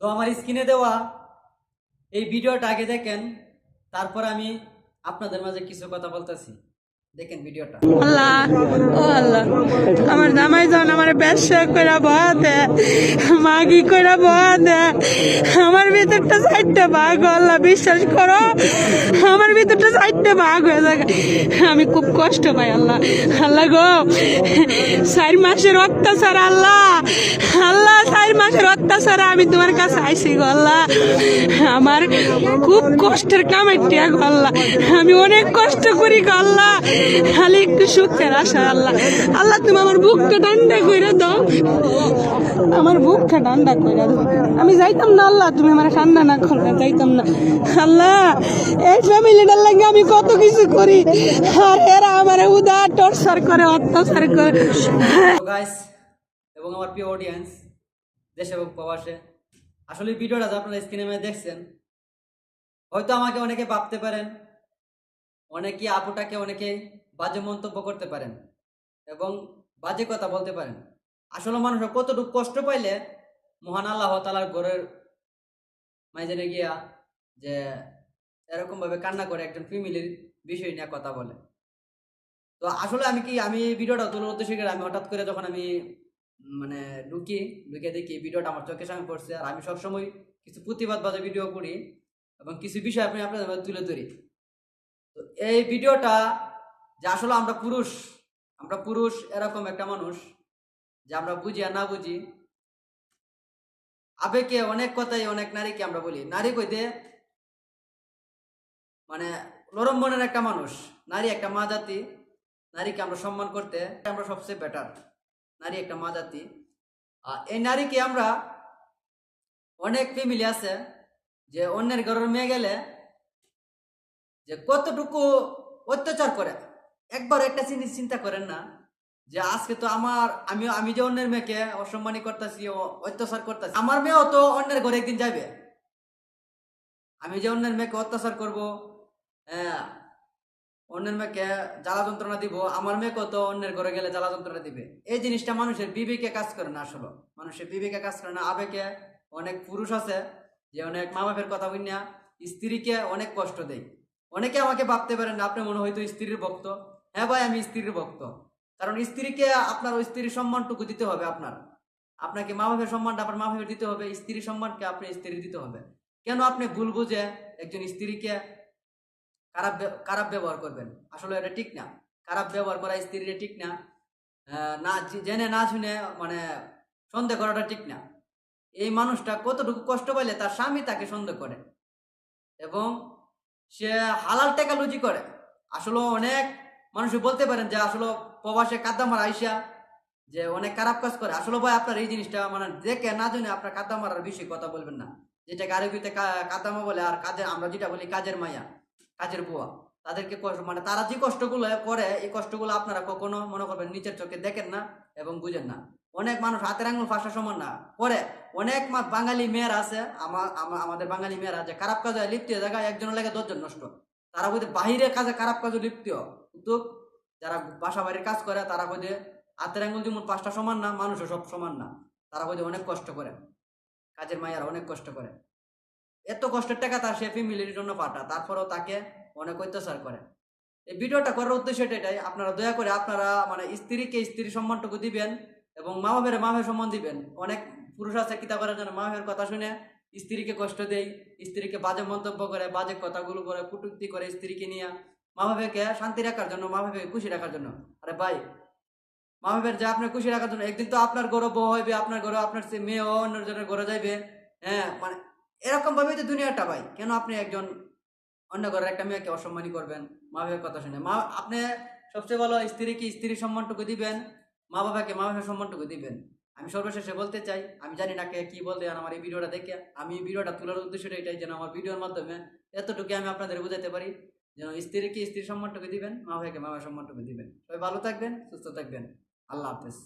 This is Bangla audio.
তো আমার স্ক্রিনে দেওয়া এই ভিডিওটা আগে দেখেন, তারপর আমি আপনাদের মাঝে কিছু কথা বলতেছি। আমার ভিতরটা বিশ্বাস আমার ভিতরটা হয়ে আমি খুব কষ্ট পাই, আল্লাহ। আল্লাহ গো, চার মাসের অত্যাচার, আল্লাহ। আল্লাহ, চার মাসের অত্যাচার আমি তোমার কাছে আইসি গো, আল্লাহ। আমার খুব কষ্টের কামাইটি গো, আল্লাহ। আমি অনেক কষ্ট করি গো, আল্লাহ। খালি একটু আল্লাহ। আল্লাহ, তুমি আমার বুকটা ঠান্ডা করে দাও। আমার বুকটা ঠান্ডা করে দাও। আমি যাইতাম না, আল্লাহ, তুমি আমার ঠান্ডা না যাইতাম না। আল্লাহ, এই ফ্যামিলিটার লাগে আমি কত কিছু করি। আর এরা আমার উদা টর্চার করে, অত্যাচার করে। এবং আমার প্রিয় অডিয়েন্স দেশে প্রবাসে, আসলে ভিডিওটা আপনারা স্ক্রিনে দেখছেন, হয়তো আমাকে অনেকে ভাবতে পারেন অনেকে আপুটাকে অনেকে বাজে মন্তব্য করতে পারেন এবং বাজে কথা বলতে পারেন। আসলে মানুষ কতটুকু কষ্ট পাইলে মহান আল্লাহ তালার ঘরের মাইজেনে গিয়া যে এরকম ভাবে কান্না করে একজন ফ্যামিলির বিষয় নিয়ে কথা বলে। তো আসলে আমি কি, আমি ভিডিওটা তোলার উদ্দেশ্য করে আমি হঠাৎ করে যখন আমি মানে ঢুকি ঢুকে দেখি ভিডিওটা আমার চোখের সামনে পড়ছে আর আমি সবসময় কিছু প্রতিবাদ বাজে ভিডিও করি এবং কিছু বিষয় আপনি আপনাদের তুলে ধরি। তো এই ভিডিওটা যে আসলে আমরা পুরুষ আমরা পুরুষ এরকম একটা মানুষ যে আমরা বুঝি আর না বুঝি। আবেগে অনেক কথাই অনেক নারীকে আমরা বলি। নারী কইতে মানে নরম মনের একটা মানুষ, নারী একটা মা জাতি, নারীকে আমরা সম্মান করতে আমরা সবচেয়ে বেটার নারী একটা মা জাতি। আর এই নারীকে আমরা অনেক ফ্যামিলি আছে যে অন্যের ঘরের মেয়ে গেলে যে কতটুকু অত্যাচার করে। একবার একটা জিনিস চিন্তা করেন না, যে আজকে তো আমার, আমি আমি যে অন্যের মেয়েকে অসম্মানী করতেছি অত্যাচার করতেছি, আমার মেয়েও তো অন্যের ঘরে একদিন যাবে আমি যে অন্যের মেয়েকে অত্যাচার করব হ্যাঁ অন্যের মেয়েকে জ্বালা যন্ত্রণা দিব, আমার মেয়েকেও তো অন্যের ঘরে গেলে জ্বালা যন্ত্রণা দিবে। এই জিনিসটা মানুষের বিবেকে কাজ করে না আসলে। মানুষের বিবেকে কাজ করে না। আবেগে অনেক পুরুষ আছে, যে অনেক মা বাপের কথা বইনা স্ত্রীকে অনেক কষ্ট দেয়। অনেকে আমাকে ভাবতে পারেন না আপনি মনে হয়তো স্ত্রীর ভক্ত। হ্যাঁ ভাই, আমি স্ত্রীর ভক্ত। কারণ স্ত্রীকে আপনার ওই স্ত্রীর সম্মানটুকু দিতে হবে আপনার। আপনাকে মা বাপের সম্মানটা আপনার মা বাপের দিতে হবে, স্ত্রীর সম্মানকে আপনি স্ত্রী দিতে হবে। কেন আপনি ভুল বুঝে একজন স্ত্রীকে খারাপ খারাপ ব্যবহার করবেন? আসলে এটা ঠিক না। খারাপ ব্যবহার করা স্ত্রীর ঠিক না। না জেনে না শুনে মানে সন্দেহ করাটা ঠিক না। এই মানুষটা কতটুকু কষ্ট পাইলে তার স্বামী তাকে সন্দেহ করে? এবং সে হালাল টেকালুজি করে। আসলে অনেক মানুষ বলতে পারেন যে আসলে প্রবাসে কাদ্দামার আইসা যে অনেক খারাপ কাজ করে। আসলে ভাই আপনার এই জিনিসটা মানে দেখে না জেনে আপনার কাদ্দা মারার বিষয়ে কথা বলবেন না। যেটা আরবিতে কা- কাদ্দামা বলে আর কাজের, আমরা যেটা বলি কাজের মায়া, কাজের বুয়া। তাদেরকে কষ্ট মানে তারা যে কষ্টগুলো করে, এই কষ্টগুলো আপনারা কখনো মনে করবেন নিচের চোখে দেখেন না এবং বুঝেন না। অনেক মানুষ হাতের আঙুল ফাঁসা সমান না। করে অনেক বাঙালি মেয়েরা আছে আমার আমাদের বাঙালি মেয়েরা যে খারাপ কাজে লিপ্ত জায়গায় একজনের লাগে দশজন নষ্ট। তারা বলতে বাহিরে কাজে খারাপ কাজে লিপ্ত। কিন্তু যারা বাসা বাড়ির কাজ করে, তারা বলতে হাতের আঙুল যেমন পাঁচটা সমান না, মানুষও সব সমান না। তারা বলতে অনেক কষ্ট করে। কাজের মায়েরা অনেক কষ্ট করে। এত কষ্টের টাকা তার সে ফ্যামিলির জন্য পাঠা তারপরেও তাকে অনেক অত্যাচার করে। এই ভিডিওটা করার উদ্দেশ্য এটাই আপনারা দয়া করে আপনারা মানে স্ত্রীকে স্ত্রীর সম্মানটুকু দিবেন এবং মা বাপের মা বাপের সম্মান দিবেন। অনেক পুরুষ আছে কিতা করার জন্য মা বাপের কথা শুনে স্ত্রীকে কষ্ট দেয় স্ত্রীকে বাজে মন্তব্য করে, বাজে কথাগুলো করে, কুটুক্তি করে স্ত্রীকে নিয়ে মা বাবাকে শান্তি রাখার জন্য, মা বাবাকে খুশি রাখার জন্য। আরে ভাই, মা বাপের যে আপনার খুশি রাখার জন্য, একদিন তো আপনার গৌরব হইবে, আপনার গৌরব, আপনার মেয়ে অন্যজনের ঘরে যাইবে। হ্যাঁ মানে এরকম ভাবে তো দুনিয়াটা ভাই। কেন আপনি একজন অন্য ঘরের একটা মেয়েকে অসম্মানী করবেন। মা বাবার কথা শুনে। মা, আপনি সবচেয়ে ভালো স্ত্রীকে স্ত্রীর সম্মানটুকু দিবেন? মা বাবাকে মা বাবার সম্মানটুকু দিবেন? আমি সর্বশেষে বলতে চাই, আমি জানি না কে কি বলতে আমার এই ভিডিওটা দেখে। আমি এই ভিডিওটা তোলার উদ্দেশ্যটা এটাই, যেন আমার ভিডিওর মাধ্যমে এতটুকু আমি আপনাদের বুঝাতে পারি, যেন স্ত্রীকে স্ত্রীর সম্মানটুকু দিবেন, মা ভাইকে মা বাবার সম্মানটুকু দিবেন। সবাই ভালো থাকবেন, সুস্থ থাকবেন। আল্লাহ হাফেজ।